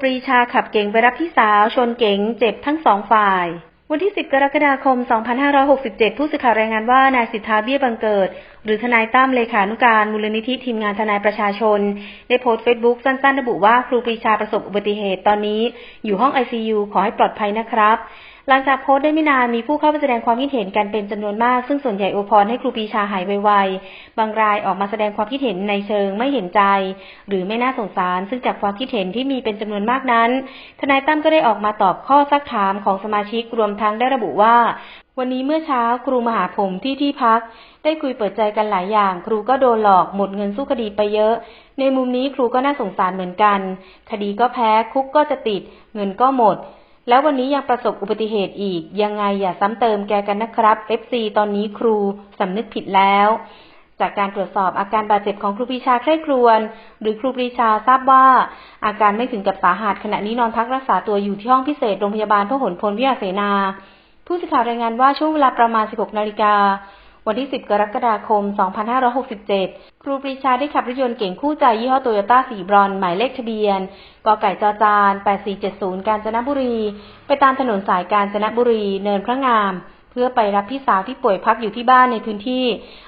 ปรีชาขับเก๋งไปรับพี่สาว ชนเก๋งเจ็บทั้งสองฝ่าย วันที่ 10 กรกฎาคม 2567 ผู้สื่อข่าวรายงานว่านายสิทธาเบี้ยบังเกิด หรือทนายตั้มเลขานุการมูลนิธิทีมงานทนายประชาชน ได้โพสต์เฟซบุ๊กสั้นๆ ระบุว่าครูปรีชาประสบอุบัติเหตุตอนนี้ อยู่ห้อง ICU ขอให้ปลอดภัยนะครับ หลังจากโพสต์ได้ไม่นานมีผู้เข้าไปแสดงความคิดเห็นกันเป็นจำนวนมาก ซึ่งส่วนใหญ่อวยพรให้ครูปีชาหายไวๆ บางรายออกมาแสดงความคิดเห็นในเชิงไม่เห็นใจ หรือไม่น่าสงสาร ซึ่งจากความคิดเห็นที่มีเป็นจำนวนมากนั้น ทนายตั้มก็ได้ออกมาตอบข้อซักถามของสมาชิกรวมทั้งได้ระบุว่า วันนี้เมื่อเช้าครูมาหาผมที่ที่พัก ได้คุยเปิดใจกันหลายอย่าง ครูก็โดนหลอกหมดเงินสู้คดีไปเยอะ ในมุมนี้ครูก็น่าสงสารเหมือนกัน คดีก็แพ้คุกก็จะติด เงินก็หมด แล้ววันนี้ยังประสบอุบัติเหตุอีก ยังไงอย่าซ้ำเติมแกกันนะครับ FC ตอนนี้ครูสำนึกผิดแล้ว จากการตรวจสอบอาการบาดเจ็บของครูปรีชาใคร่ครวน หรือครูปรีชาทราบว่า อาการไม่ถึงกับสาหัสขณะนี้นอนพักรักษาตัวอยู่ที่ห้องพิเศษโรงพยาบาลพหลพลวิทยาเสนา ผู้สื่อข่าวรายงานว่าช่วงเวลาประมาณ 16 นาฬิกา วันที่ 10 กรกฎาคม 2567 ครูปรีชาได้ขับรถยนต์เก่งคู่ใจยี่ห้อโตโยต้าสีบรอน หมายเลขทะเบียน กไก่จอจาน 8470 กาญจนบุรี ไปตามถนนสายกาญจนบุรี เนินพระงาม เพื่อไปรับพี่สาวที่ป่วยพักอยู่ที่บ้านในพื้นที่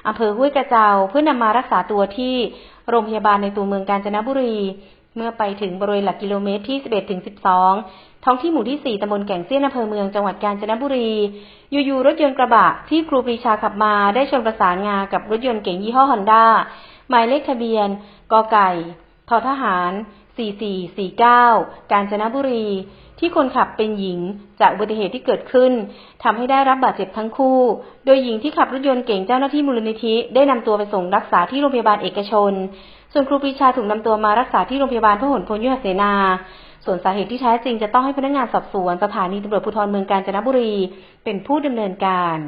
อำเภอห้วยกระเจ้าเพื่อนำมารักษาตัวที่โรงพยาบาลในตัวเมืองกาญจนบุรี เมื่อไปถึงบริเวณหลักกิโลเมตรที่ 11ถึง12 ท้องที่หมู่ที่ 4ตำบลแก่งเซียนอำเภอเมืองจังหวัดกาญจนบุรี อยู่ๆรถยนต์กระบะที่ครูปรีชาขับมาได้ชนประสานงากับรถยนต์เก๋งยี่ห้อฮอนด้าหมายเลขทะเบียนกไก่ททหาร 4449 กาญจนบุรี ที่คนขับเป็นหญิงจากอุบัติเหตุที่เกิดขึ้นทำให้ได้รับบาดเจ็บทั้งคู่ โดยหญิงที่ขับรถยนต์เก่งเจ้าหน้าที่มูลนิธิได้นำตัวไปส่งรักษาที่โรงพยาบาลเอกชน ส่วนครูปรีชาถูกนำตัวมารักษาที่โรงพยาบาลพหลพลยุหเสนา ส่วนสาเหตุที่แท้จริงจะต้องให้พนักงานสอบสวนสถานีตำรวจภูธรเมืองกาญจนบุรี เป็นผู้ดำเนินการ